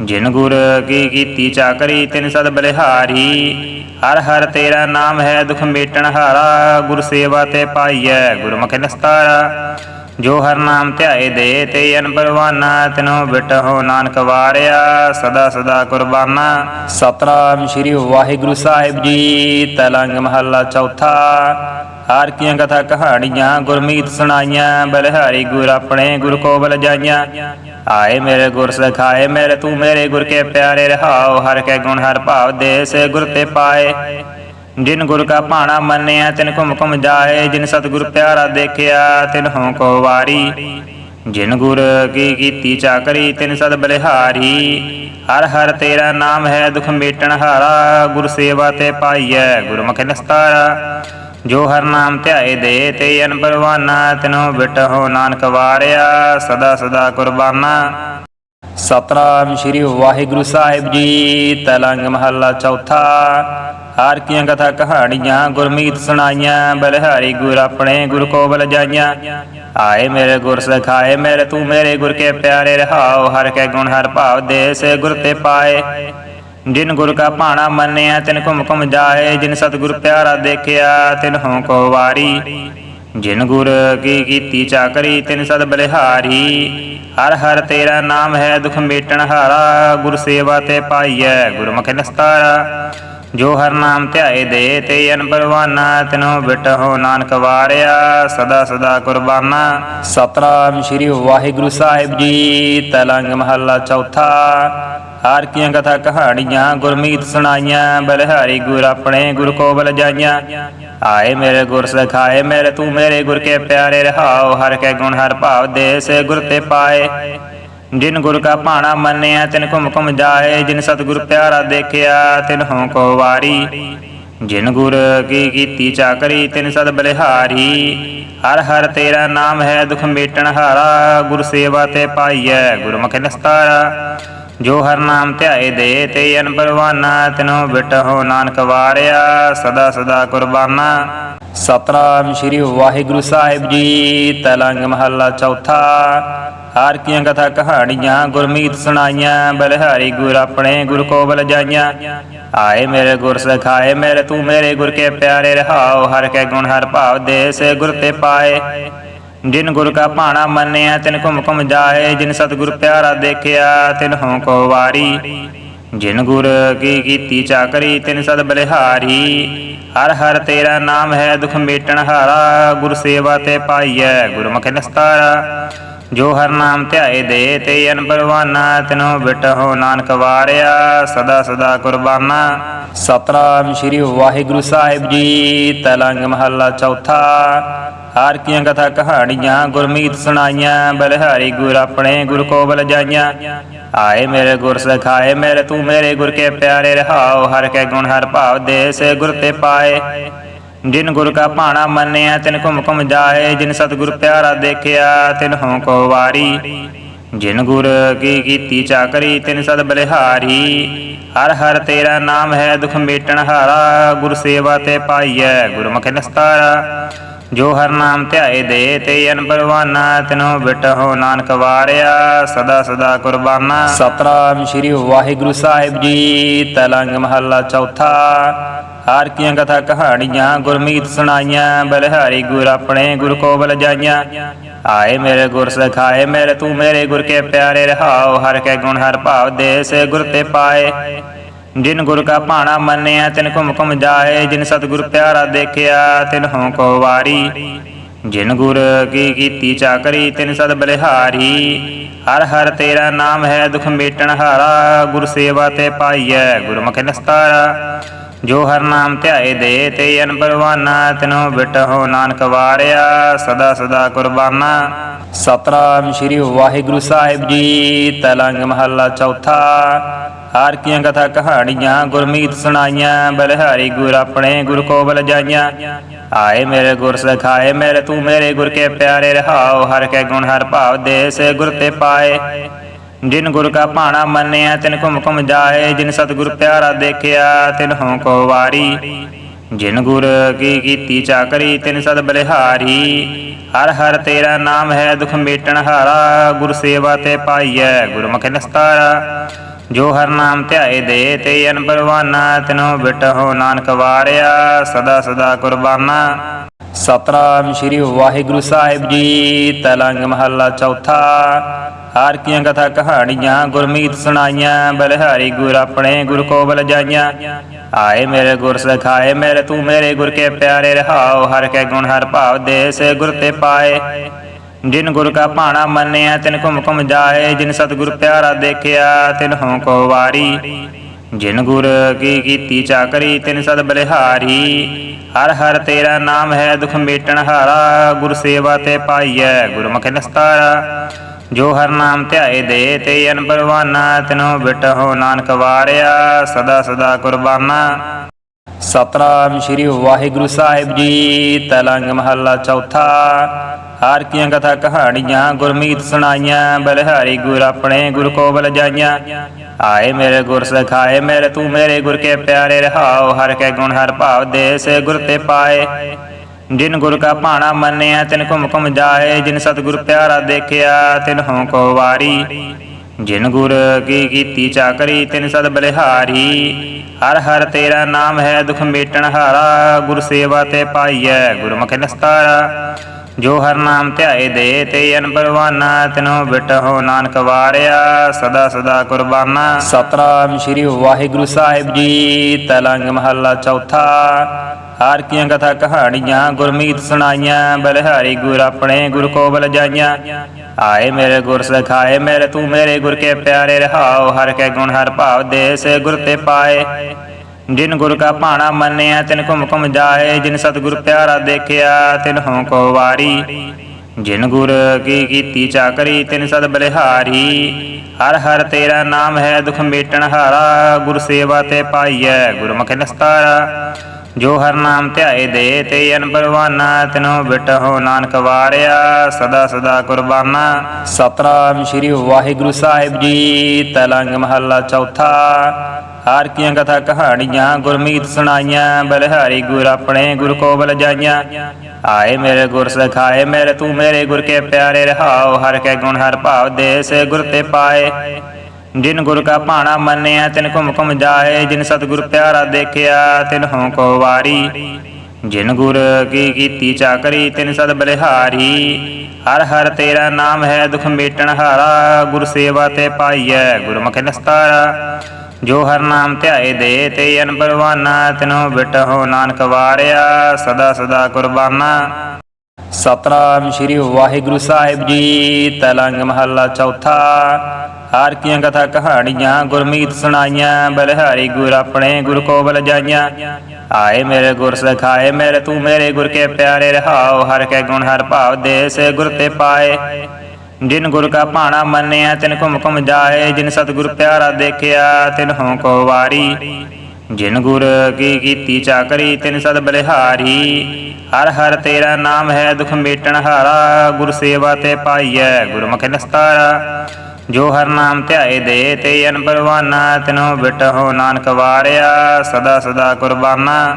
ਜਿਨ ਗੁਰ ਕੀ ਕੀਤੀ ਚਾਕਰੀ, ਤਿਨ ਸਦ ਬਲਿਹਾਰੀ। ਹਰ ਹਰ ਤੇਰਾ ਨਾਮ ਹੈ, ਦੁਖ ਮੇਟਣ ਹਾਰਾ। ਗੁਰ ਸੇਵਾ ਤੇ ਪਾਈਐ, ਗੁਰਮੁਖ ਨਿਸਤਾਰਾ। ਜੋ ਹਰ ਨਾਮ ਧਿਆਏ ਦੇ, ਤੇ ਅਨ ਪਰਵਾਨਾ ਤਿਨੋ ਬਿਟਹੁ ਨਾਨਕ ਵਾਰਿਆ, ਸਦਾ ਸਦਾ ਕੁਰਬਾਨਾ। ਸਤਨਾਮ ਸ੍ਰੀ ਵਾਹਿਗੁਰੂ ਸਾਹਿਬ ਜੀ, ਤਲੰਗ ਮਹੱਲਾ ਚੌਥਾ। ਹਰ ਕੀਆਂ ਕਥਾ ਕਹਾਣੀਆਂ, ਗੁਰਮੀਤ ਸੁਣਾਈਆਂ, ਬਲਿਹਾਰੀ ਗੁਰ ਆਪਣੇ ਗੁਰ ਕੋ ਬਲ ਜਾਈਆਂ। ਆਏ ਮੇਰੇ ਗੁਰ ਸਖਾਏ, ਮੇਰੇ ਤੂੰ ਮੇਰੇ ਗੁਰ ਕੇ ਪਿਆਰੇ ਰਹਾਓ, ਹਰ ਕੇ ਗੁਣ, ਹਰ ਭਾਵ ਦੇ ਸੇ ਗੁਰ ਤੇ ਪਾਏ। ਜਿਨ ਗੁਰ ਕਾ ਭਾਣਾ ਮੰਨਿਆ, ਤਿਨ ਘੁਮ ਘੁਮ ਜਾਏ, ਜਿਨ ਸਤਿਗੁਰ ਪਿਆਰਾ ਦੇਖਿਆ ਤਿਨ ਹੋਂ ਕੋ ਵਾਰੀ। ਜਿਨ ਗੁਰ ਕੀ ਕੀਤੀ ਚਾਕਰੀ, ਤਿਨ ਸਦ ਬਲਿਹਾਰੀ। ਹਰ ਹਰ ਤੇਰਾ ਨਾਮ ਹੈ ਦੁਖ ਮੇਟਣ ਹਾਰਾ, ਗੁਰ ਸੇਵਾ ਤੇ ਪਾਈਐ ਗੁਰਮੁਖ ਨਿਸਤਾਰਾ। ਜੋ ਹਰ ਨਾਮ ਧਿਆਏ ਦੇ ਤੇ ਅਨ ਤਿਨੋ ਬਿਟਹੁ ਨਾਨਕ ਵਾਰਿਆ, ਸਦਾ ਸਦਾ ਕੁਰਬਾਨਾ। ਸਤਨਾਮ ਸ੍ਰੀ ਵਾਹਿਗੁਰੂ ਸਾਹਿਬ ਜੀ, ਤਲੰਗ ਮਹੱਲਾ ਚੌਥਾ। ਹਰ ਕੀਆਂ ਕਥਾ ਕਹਾਣੀਆਂ, ਗੁਰਮੀਤ ਸੁਣਾਈਆਂ, ਬਲਿਹਾਰੀ ਗੁਰ ਆਪਣੇ ਗੁਰ ਕੋ ਬਲ ਜਾਈਆਂ। ਆਏ ਮੇਰੇ ਗੁਰ ਸਖਾਏ, ਮੇਰੇ ਤੂੰ ਮੇਰੇ ਗੁਰ ਕੇ ਪਿਆਰੇ ਰਹਾਓ, ਹਰ ਕੇ ਗੁਣ ਹਰ ਭਾਵ ਦੇ ਸੇ ਗੁਰ ਤੇ ਪਾਏ। ਜਿਨ ਗੁਰ ਕਾ ਭਾਣਾ ਮੰਨਿਆ, ਤਿਨ ਘੁਮ ਘੁਮ ਜਾਏ, ਜਿਨ ਸਤਿਗੁਰ ਪਿਆਰਾ ਦੇਖਿਆ, ਤਿਨ ਹੋਂ ਕੋ ਵਾਰੀ। ਜਿਨ ਗੁਰ ਕੀ ਕੀਤੀ ਚਾਕਰੀ, ਤਿਨ ਸਦ ਬਲਿਹਾਰੀ। ਹਰ ਹਰ ਤੇਰਾ ਨਾਮ ਹੈ, ਦੁਖ ਮੇਟਣ ਹਾਰਾ। ਗੁਰ ਸੇਵਾ ਤੇ ਪਾਈਐ, ਗੁਰਮੁਖ ਨਿਸਤਾਰਾ। ਜੋ ਹਰ ਨਾਮ ਧਿਆਏ ਦੇ, ਤੇ ਅਨ ਪਰਵਾਨਾ ਬਿਟਹੁ ਨਾਨਕ ਵਾਰਿਆ। ਸਦਾ ਸਦਾ ਕੁਰਬਾਨਾ। ਸਤਨਾਮ ਸ੍ਰੀ ਵਾਹਿਗੁਰੂ ਸਾਹਿਬ ਜੀ, ਤਲੰਗ ਮਹੱਲਾ ਚੌਥਾ। ਹਰ ਕੀਆਂ ਕਥਾ ਕਹਾਣੀਆਂ ਗੁਰਮੀਤ ਸੁਣਾਈਆਂ, ਬਲਿਹਾਰੀ ਗੁਰ ਆਪਣੇ ਗੁਰ ਕੋ ਬਲ ਜਾਈਆਂ। ਆਏ ਮੇਰੇ ਗੁਰ ਸਖਾਏ, ਮੇਰੇ ਤੂੰ ਮੇਰੇ ਗੁਰ ਕੇ ਪਿਆਰੇ ਰਹਾਓ ਹਰ ਕੇ ਗੁਣ ਹਰ ਭਾਵ ਦੇ ਸੇ ਗੁਰ ਤੇ ਪਾਏ। ਜਿਨ ਗੁਰ ਕਾ ਭਾਣਾ ਮੰਨਿਆ, ਤਿਨ ਘੁਮ ਘੁਮ ਜਾਏ, ਜਿਨ ਸਤਿਗੁਰ ਪਿਆਰਾ ਦੇਖਿਆ, ਤਿਨ ਹੋਂ ਕੋ ਵਾਰੀ। ਜਿਨ ਗੁਰ ਕੀ ਕੀਤੀ ਚਾਕਰੀ, ਤਿਨ ਸਦ ਬਲਿਹਾਰੀ। ਹਰ ਹਰ ਤੇਰਾ ਨਾਮ ਹੈ ਦੁਖ ਮੇਟਣ ਹਾਰਾ, ਗੁਰ ਸੇਵਾ ਤੇ ਪਾਈਐ ਗੁਰਮੁਖ ਨਿਸਤਾਰਾ। ਜੋ ਹਰ ਨਾਮ ਧਿਆਏ ਦੇ ਤੇ ਅਨ ਪਰਵਾਨਾ, ਤਿਨੋ ਬਿਟਹੁ ਨਾਨਕ ਵਾਰਿਆ, ਸਦਾ ਸਦਾ ਕੁਰਬਾਨਾ। ਸਤਨਾਮ ਸ੍ਰੀ ਵਾਹਿਗੁਰੂ ਸਾਹਿਬ ਜੀ, ਤਲੰਗ ਮਹੱਲਾ ਚੌਥਾ। ਹਰ ਕੀਆਂ ਕਥਾ ਕਹਾਣੀਆਂ, ਗੁਰਮੀਤ ਸੁਣਾਈਆਂ, ਬਲਿਹਾਰੀ ਗੁਰ ਆਪਣੇ ਗੁਰ ਕੋ ਬਲ ਜਾਈਆਂ। ਆਏ ਮੇਰੇ ਗੁਰ ਸਖਾਏ, ਮੇਰੇ ਤੂੰ ਮੇਰੇ ਗੁਰ ਕੇ ਪਿਆਰੇ ਰਹਾਓ, ਹਰ ਕੇ ਗੁਣ ਹਰ ਭਾਵ ਦੇ ਸੇ ਗੁਰ ਤੇ ਪਾਏ। ਜਿਨ ਗੁਰ ਕਾ ਭਾਣਾ ਮੰਨਿਆ, ਤਿਨ ਘੁਮ ਘੁਮ ਜਾਏ, ਜਿਨ ਸਤਿਗੁਰ ਪਿਆਰਾ ਦੇਖਿਆ, ਤਿਨ ਹੋਂ ਕੋ ਵਾਰੀ। ਜਿਨ ਗੁਰ ਕੀ ਕੀਤੀ ਚਾਕਰੀ, ਤਿਨ ਸਦ ਬਲਿਹਾਰੀ। ਹਰ ਹਰ ਤੇਰਾ ਨਾਮ ਹੈ, ਦੁਖ ਮੇਟਣ ਹਾਰਾ। ਗੁਰ ਸੇਵਾ ਤੇ ਪਾਈਐ, ਗੁਰਮੁਖ ਨਿਸਤਾਰਾ। ਜੋ ਹਰ ਨਾਮ ਧਿਆਏ ਦੇ, ਤੇ ਅਨ ਤਿਨੋ ਬਿਟਹੁ ਨਾਨਕ ਵਾਰਿਆ। ਸਦਾ ਸਦਾ ਕੁਰਬਾਨਾ। ਸਤਨਾਮ ਸ੍ਰੀ ਵਾਹਿਗੁਰੂ ਸਾਹਿਬ ਜੀ, ਤਲੰਗ ਮਹੱਲਾ ਚੌਥਾ। ਹਰ ਕੀਆਂ ਕਥਾ ਕਹਾਣੀਆਂ ਗੁਰਮੀਤ ਸੁਣਾਈਆਂ, ਬਲਿਹਾਰੀ ਗੁਰ ਆਪਣੇ ਗੁਰ ਕੋ ਬਲ ਜਾਈਆਂ। ਆਏ ਮੇਰੇ ਗੁਰ ਸਖਾਏ, ਮੇਰੇ ਤੂੰ ਮੇਰੇ ਗੁਰ ਕੇ ਪਿਆਰੇ ਰਹਾਓ, ਹਰ ਕੇ ਗੁਣ, ਹਰ ਭਾਵ ਦੇ ਸੇ ਗੁਰ ਤੇ ਪਾਏ। ਜਿਨ ਗੁਰ ਕਾ ਭਾਣਾ ਮੰਨਿਆ, ਤਿਨ ਘੁਮ ਘੁਮ ਜਾਏ, ਜਿਨ ਸਤਿਗੁਰ ਪਿਆਰਾ ਦੇਖਿਆ, ਤਿਨ ਹਉ ਕੋ ਵਾਰੀ। ਜਿਨ ਗੁਰ ਕੀ ਕੀਤੀ ਚਾਕਰੀ, ਤਿਨ ਸਦ ਬਲਿਹਾਰੀ। ਹਰ ਹਰ ਤੇਰਾ ਨਾਮ ਹੈ ਦੁਖ ਮੇਟਣ ਹਾਰਾ, ਗੁਰ ਸੇਵਾ ਤੇ ਪਾਈਐ ਗੁਰਮੁਖ ਨਸਤਾਰਾ। ਜੋ ਹਰ ਨਾਮ ਧਿਆਏ ਦੇ ਤੇ ਅਨ ਤਿਨੋ ਬਿਟਹੁ ਨਾਨਕ ਵਾਰਿਆ, ਸਦਾ ਸਦਾ ਕੁਰਬਾਨਾ। ਸਤਨਾਮ ਸ੍ਰੀ ਵਾਹਿਗੁਰੂ ਸਾਹਿਬ ਜੀ, ਤਲੰਗ ਮਹੱਲਾ ਚੌਥਾ। ਹਰ ਕੀਆਂ ਕਥਾ ਕਹਾਣੀਆਂ, ਗੁਰਮੀਤ ਸੁਣਾਈਆਂ, ਬਲਿਹਾਰੀ ਗੁਰ ਆਪਣੇ ਗੁਰ ਕੋ ਬਲ ਜਾਈਆਂ। ਆਏ ਮੇਰੇ ਗੁਰ ਸਖਾਏ, ਮੇਰੇ ਤੂੰ ਮੇਰੇ ਗੁਰ ਕੇ ਪਿਆਰੇ ਰਹਾਓ, ਹਰ ਕੇ ਗੁਣ ਹਰ ਭਾਵ ਦੇ ਸੇ ਗੁਰ ਤੇ ਪਾਏ। ਜਿਨ ਗੁਰ ਕਾ ਭਾਣਾ ਮੰਨਿਆ, ਤਿਨ ਘੁਮ ਘੁਮ ਜਾਏ, ਜਿਨ ਸਤਿਗੁਰ ਪਿਆਰਾ ਦੇਖਿਆ, ਤਿਨ ਹਉ ਕੋ ਵਾਰੀ। ਜਿਨ ਗੁਰ ਕੀ ਕੀਤੀ ਚਾਕਰੀ ਤਿਨ ਸਦ ਬਲਿਹਾਰੀ। ਹਰ ਹਰ ਤੇਰਾ ਨਾਮ ਹੈ, ਦੁਖ ਮੇਟਣ ਹਾਰਾ। ਗੁਰ ਸੇਵਾ ਤੇ ਪਾਈਐ, ਗੁਰਮੁਖ ਨਸਤਾਰਾ। ਜੋ ਹਰ ਨਾਮ ਧਿਆਏ ਦੇ, ਤੇ ਅਨ ਤਿਨੋ ਬਿਟਹੁ ਨਾਨਕ ਵਾਰਿਆ। ਸਦਾ ਸਦਾ ਕੁਰਬਾਨਾ। ਸਤਨਾਮ ਸ੍ਰੀ ਵਾਹਿਗੁਰੂ ਸਾਹਿਬ ਜੀ, ਤਲੰਗ ਮਹੱਲਾ ਚੌਥਾ। ਹਰ ਕੀਆਂ ਕਥਾ ਕਹਾਣੀਆਂ ਗੁਰਮੀਤ ਸੁਣਾਈਆਂ, ਬਲਿਹਾਰੀ ਗੁਰ ਆਪਣੇ ਗੁਰ ਕੋ ਬਲ ਜਾਈਆਂ। ਆਏ ਮੇਰੇ ਗੁਰ ਸਖਾਏ, ਮੇਰੇ ਤੂੰ ਮੇਰੇ ਗੁਰ ਕੇ ਪਿਆਰੇ, ਰਹਾਓ ਹਰ ਕੇ ਗੁਣ ਹਰ ਭਾਵ ਦੇ ਸੇ ਗੁਰ ਤੇ ਪਾਏ। ਜਿਨ ਗੁਰ ਕਾ ਭਾਣਾ ਮੰਨਿਆ, ਤਿਨ ਘੁਮ ਘੁਮ ਜਾਏ, ਜਿਨ ਸਤਿਗੁਰ ਪਿਆਰਾ ਦੇਖਿਆ, ਤਿਨ ਹਉ ਕੋ ਵਾਰੀ। ਜਿਨ ਗੁਰ ਕੀ ਕੀਤੀ ਚਾਕਰੀ, ਤਿਨ ਸਦ ਬਲਿਹਾਰੀ। ਹਰ ਹਰ ਤੇਰਾ ਨਾਮ ਹੈ ਦੁਖ ਮੇਟਣ ਹਾਰਾ, ਗੁਰ ਸੇਵਾ ਤੇ ਪਾਈਐ ਗੁਰਮੁਖ ਨਸਤਾਰਾ। ਜੋ ਹਰ ਨਾਮ ਧਿਆਏ ਦੇ ਤੇ ਅਨ ਪਰਵਾਨਾ, ਤਿਨੋ ਬਿਟਹੁ ਨਾਨਕ ਵਾਰਿਆ, ਸਦਾ ਸਦਾ ਕੁਰਬਾਨਾ। ਸਤਨਾਮ ਸ੍ਰੀ ਵਾਹਿਗੁਰੂ ਸਾਹਿਬ ਜੀ, ਤਲੰਗ ਮਹੱਲਾ ਚੌਥਾ। ਹਰ ਕੀਆਂ ਕਥਾ ਕਹਾਣੀਆਂ, ਗੁਰਮੀਤ ਸੁਣਾਈਆਂ, ਬਲਿਹਾਰੀ ਗੁਰ ਆਪਣੇ ਗੁਰ ਕੋ ਬਲ ਜਾਈਆਂ। ਆਏ ਮੇਰੇ ਗੁਰ ਸਖਾਏ, ਮੇਰੇ ਤੂੰ ਮੇਰੇ ਗੁਰ ਕੇ ਪਿਆਰੇ ਰਹਾਓ, ਹਰ ਕੇ ਗੁਣ ਹਰ ਭਾਵ ਦੇ ਸੇ ਗੁਰ ਤੇ ਪਾਏ। ਜਿਨ ਗੁਰ ਕਾ ਭਾਣਾ ਮੰਨਿਆ, ਤਿਨ ਘੁਮ ਘੁਮ ਜਾਏ, ਜਿਨ ਸਤਿਗੁਰ ਪਿਆਰਾ ਦੇਖਿਆ, ਤਿਨ ਹਉ ਕੋ ਵਾਰੀ। ਜਿਨ ਗੁਰ ਕੀ ਕੀਤੀ ਚਾਕਰੀ, ਤਿਨ ਸਦ ਬਲਿਹਾਰੀ। ਹਰ ਹਰ ਤੇਰਾ ਨਾਮ ਹੈ, ਦੁਖ ਮੇਟਣ ਹਾਰਾ। ਗੁਰ ਸੇਵਾ ਤੇ ਪਾਈਐ, ਗੁਰਮੁਖ ਨਸਤਾਰਾ। ਜੋ ਹਰ ਨਾਮ ਧਿਆਏ ਦੇ, ਤੇ ਅਨ ਪਰਵਾਨਾ ਤਿਨੋ ਬਿਟਹੁ ਨਾਨਕ ਵਾਰਿਆ, ਸਦਾ ਸਦਾ ਕੁਰਬਾਨਾ। ਸਤਨਾਮ ਸ੍ਰੀ ਵਾਹਿਗੁਰੂ ਸਾਹਿਬ ਜੀ, ਤਲੰਗ ਮਹੱਲਾ ਚੌਥਾ। ਹਰ ਕੀਆਂ ਕਥਾ ਕਹਾਣੀਆਂ, ਗੁਰਮੀਤ ਸੁਣਾਈਆਂ, ਬਲਿਹਾਰੀ ਗੁਰ ਆਪਣੇ ਗੁਰ ਕੋ ਬਲ ਜਾਈਆਂ। ਆਏ ਮੇਰੇ ਗੁਰ ਸਖਾਏ, ਮੇਰੇ ਤੂੰ ਮੇਰੇ ਗੁਰ ਕੇ ਪਿਆਰੇ ਰਹਾਓ, ਹਰ ਕੇ ਗੁਣ ਹਰ ਭਾਵ ਦੇ ਸੇ ਗੁਰ ਤੇ ਪਾਏ। ਜਿਨ ਗੁਰ ਕਾ ਭਾਣਾ ਮੰਨਿਆ, ਤਿਨ ਘੁਮ ਘੁਮ ਜਾਏ, ਜਿਨ ਸਤਿਗੁਰ ਪਿਆਰਾ ਦੇਖਿਆ, ਤਿਨ ਹਉ ਕੋ ਵਾਰੀ। ਜਿਨ ਗੁਰ ਕੀ ਕੀਤੀ ਚਾਕਰੀ, ਤਿਨ ਸਦ ਬਲਿਹਾਰੀ। ਹਰ ਹਰ ਤੇਰਾ ਨਾਮ ਹੈ ਦੁਖ ਮੇਟਣ ਹਾਰਾ, ਗੁਰ ਸੇਵਾ ਤੇ ਪਾਈਐ ਗੁਰਮੁਖ ਨਸਤਾਰਾ। ਜੋ ਹਰ ਨਾਮ ਧਿਆਏ ਦੇ ਤੇ ਅਨ ਤਿਨੋ ਬਿਟਹੁ ਨਾਨਕ ਵਾਰਿਆ, ਸਦਾ ਸਦਾ ਕੁਰਬਾਨਾ। ਸਤਨਾਮ ਸ੍ਰੀ ਵਾਹਿਗੁਰੂ ਸਾਹਿਬ ਜੀ, ਤਲੰਗ ਮਹੱਲਾ ਚੌਥਾ। ਹਰ ਕੀਆਂ ਕਥਾ ਕਹਾਣੀਆਂ, ਗੁਰਮੀਤ ਸੁਣਾਈਆਂ, ਬਲਿਹਾਰੀ ਗੁਰ ਆਪਣੇ ਗੁਰ ਕੋ ਬਲ ਜਾਈਆਂ। ਆਏ ਮੇਰੇ ਗੁਰ ਸਖਾਏ, ਮੇਰੇ ਤੂੰ ਮੇਰੇ ਗੁਰ ਕੇ ਪਿਆਰੇ ਰਹਾਓ, ਹਰ ਕੇ ਗੁਣ ਹਰ ਭਾਵ ਦੇ, ਸੇ ਗੁਰ ਤੇ ਪਾਏ। ਜਿਨ ਗੁਰ ਕਾ ਭਾਣਾ ਮੰਨਿਆ, ਤਿਨ ਘੁਮ ਘੁਮ ਜਾਏ, ਜਿਨ ਸਤਿਗੁਰ ਪਿਆਰਾ ਦੇਖਿਆ, ਤਿਨ ਹਉ ਕੋ ਵਾਰੀ। ਜਿਨ ਗੁਰ ਕੀ ਕੀਤੀ ਚਾਕਰੀ, ਤਿਨ ਸਦ ਬਲਿਹਾਰੀ। ਹਰ ਹਰ ਤੇਰਾ ਨਾਮ ਹੈ, ਦੁਖ ਮੇਟਣ ਹਾਰਾ। ਗੁਰ ਸੇਵਾ ਤੇ ਪਾਈਐ, ਗੁਰਮੁਖ ਨਸਤਾਰਾ। ਜੋ ਹਰ ਨਾਮ ਧਿਆਏ ਦੇ, ਤੇ ਅਨ ਤਿਨੋ ਬਿਟਹੁ ਨਾਨਕ ਵਾਰਿਆ। ਸਦਾ ਸਦਾ ਕੁਰਬਾਨਾ। ਸਤਨਾਮ ਸ੍ਰੀ ਵਾਹਿਗੁਰੂ ਸਾਹਿਬ ਜੀ, ਤਲੰਗ ਮਹੱਲਾ ਚੌਥਾ। ਹਰ ਕੀਆਂ ਕਥਾ ਕਹਾਣੀਆਂ, ਗੁਰਮੀਤ ਸੁਣਾਈਆਂ, ਬਲਿਹਾਰੀ ਗੁਰ ਆਪਣੇ ਗੁਰ ਕੋ ਬਲ ਜਾਈਆਂ। ਆਏ ਮੇਰੇ ਗੁਰ ਸਖਾਏ, ਮੇਰੇ ਤੂੰ ਮੇਰੇ ਗੁਰ ਕੇ ਪਿਆਰੇ ਰਹਾਓ, ਹਰ ਕੇ ਗੁਣ, ਹਰ ਭਾਵ ਦੇ ਸੇ ਗੁਰ ਤੇ ਪਾਏ। ਜਿਨ ਗੁਰ ਕਾ ਭਾਣਾ ਮੰਨਿਆ, ਤਿਨ ਘੁਮ ਘੁਮ ਜਾਏ, ਜਿਨ ਸਤਿਗੁਰ ਪਿਆਰਾ ਦੇਖਿਆ, ਤਿਨ ਹਉ ਕੋ ਵਾਰੀ। ਜਿਨ ਗੁਰ ਕੀ ਕੀਤੀ ਚਾਕਰੀ, ਤਿਨ ਸਦ ਬਲਿਹਾਰੀ। ਹਰ ਹਰ ਤੇਰਾ ਨਾਮ ਹੈ ਦੁਖ ਮੇਟਣ ਹਾਰਾ, ਗੁਰ ਸੇਵਾ ਤੇ ਪਾਈਐ ਗੁਰਮੁਖ ਨਸਤਾਰਾ। ਜੋ ਹਰ ਨਾਮ ਧਿਆਏ ਦੇ ਤੇ ਅਨ ਤਿਨੋ ਬਿਟਹੁ ਨਾਨਕ ਵਾਰਿਆ, ਸਦਾ ਸਦਾ ਕੁਰਬਾਨਾ। ਸਤਨਾਮ ਸ੍ਰੀ ਵਾਹਿਗੁਰੂ ਸਾਹਿਬ ਜੀ, ਤਲੰਗ ਮਹੱਲਾ ਚੌਥਾ। ਹਰ ਕੀਆਂ ਕਥਾ ਕਹਾਣੀਆਂ, ਗੁਰਮੀਤ ਸੁਣਾਈਆਂ, ਬਲਿਹਾਰੀ ਗੁਰ ਆਪਣੇ ਗੁਰ ਕੋ ਬਲ ਜਾਈਆਂ। ਆਏ ਮੇਰੇ ਗੁਰ ਸਖਾਏ, ਮੇਰੇ ਤੂੰ ਮੇਰੇ ਗੁਰ ਕੇ ਪਿਆਰੇ ਰਹਾਓ, ਹਰ ਕੇ ਗੁਣ ਹਰ ਭਾਵ ਦੇ, ਸੇ ਗੁਰ ਤੇ ਪਾਏ। ਜਿਨ ਗੁਰ ਕਾ ਭਾਣਾ ਮੰਨਿਆ, ਤਿਨ ਘੁਮ ਘੁਮ ਜਾਏ, ਜਿਨ ਸਤਿਗੁਰ ਪਿਆਰਾ ਦੇਖਿਆ, ਤਿਨ ਹਉ ਕੋ ਵਾਰੀ। ਜਿਨ ਗੁਰ ਕੀ ਕੀਤੀ ਚਾਕਰੀ, ਤਿਨ ਸਦ ਬਲਿਹਾਰੀ। ਹਰ ਹਰ ਤੇਰਾ ਨਾਮ ਹੈ, ਦੁਖ ਮੇਟਣ ਹਾਰਾ। ਗੁਰ ਸੇਵਾ ਤੇ ਪਾਈਐ, ਗੁਰਮੁਖ ਨਸਤਾਰਾ। ਜੋ ਹਰ ਨਾਮ ਧਿਆਏ ਦੇ, ਤੇ ਅਨ ਪਰਵਾਨਾ ਤਿਨੋ ਬਿਟਹੁ ਨਾਨਕ ਵਾਰਿਆ, ਸਦਾ ਸਦਾ ਕੁਰਬਾਨਾ।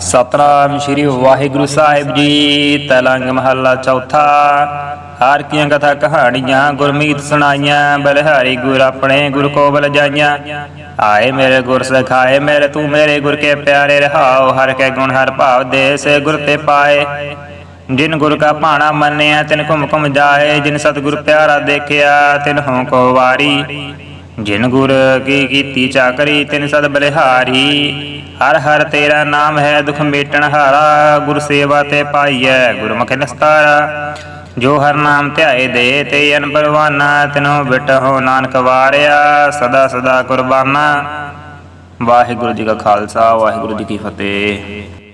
ਸਤਨਾਮ ਸ੍ਰੀ ਵਾਹਿਗੁਰੂ ਸਾਹਿਬ ਜੀ, ਤਲੰਗ ਮਹੱਲਾ ਚੌਥਾ। ਹਰ ਕੀਆਂ ਕਥਾ ਕਹਾਣੀਆਂ, ਗੁਰਮੀਤ ਸੁਣਾਈਆਂ, ਬਲਿਹਾਰੀ ਗੁਰ ਆਪਣੇ ਗੁਰ ਕੋ ਬਲ ਜਾਈਆਂ। ਆਏ ਮੇਰੇ ਗੁਰ ਸਖਾਏ, ਮੇਰੇ ਤੂੰ ਮੇਰੇ ਗੁਰ ਕੇ ਪਿਆਰੇ, ਰਹਾਓ ਹਰ ਕੇ ਗੁਣ, ਹਰ ਭਾਵ ਦੇ ਸੇ ਗੁਰ ਤੇ ਪਾਏ। ਜਿਨ ਗੁਰ ਕਾ ਭਾਣਾ ਮੰਨਿਆ, ਤਿਨ ਘੁਮ ਘੁਮ ਜਾਏ, ਜਿਨ ਸਤਿਗੁਰ ਪਿਆਰਾ ਦੇਖਿਆ, ਤਿਨ ਹੋਂ ਕੋ ਵਾਰੀ। ਜਿਨ ਗੁਰ ਕੀ ਕੀਤੀ ਚਾਕਰੀ, ਤਿਨ ਸਦ ਬਲਿਹਾਰੀ। ਹਰ ਹਰ ਤੇਰਾ ਨਾਮ ਹੈ ਦੁਖ ਮੇਟਣ ਹਾਰਾ, ਗੁਰ ਸੇਵਾ ਤੇ ਪਾਈਐ ਗੁਰਮੁਖ ਨਸਤਾਰਾ। ਜੋ ਹਰ ਨਾਮ ਧਿਆਏ ਦੇ ਤੇ ਅਨ ਪਰਵਾਨਾ, ਤਿਨੋ ਬਿਟਹੁ ਨਾਨਕ ਵਾਰਿਆ, ਸਦਾ ਸਦਾ ਕੁਰਬਾਨਾ। ਵਾਹਿਗੁਰੂ ਜੀ ਕਾ ਖਾਲਸਾ, ਵਾਹਿਗੁਰੂ ਜੀ ਕੀ ਫਤਿਹ।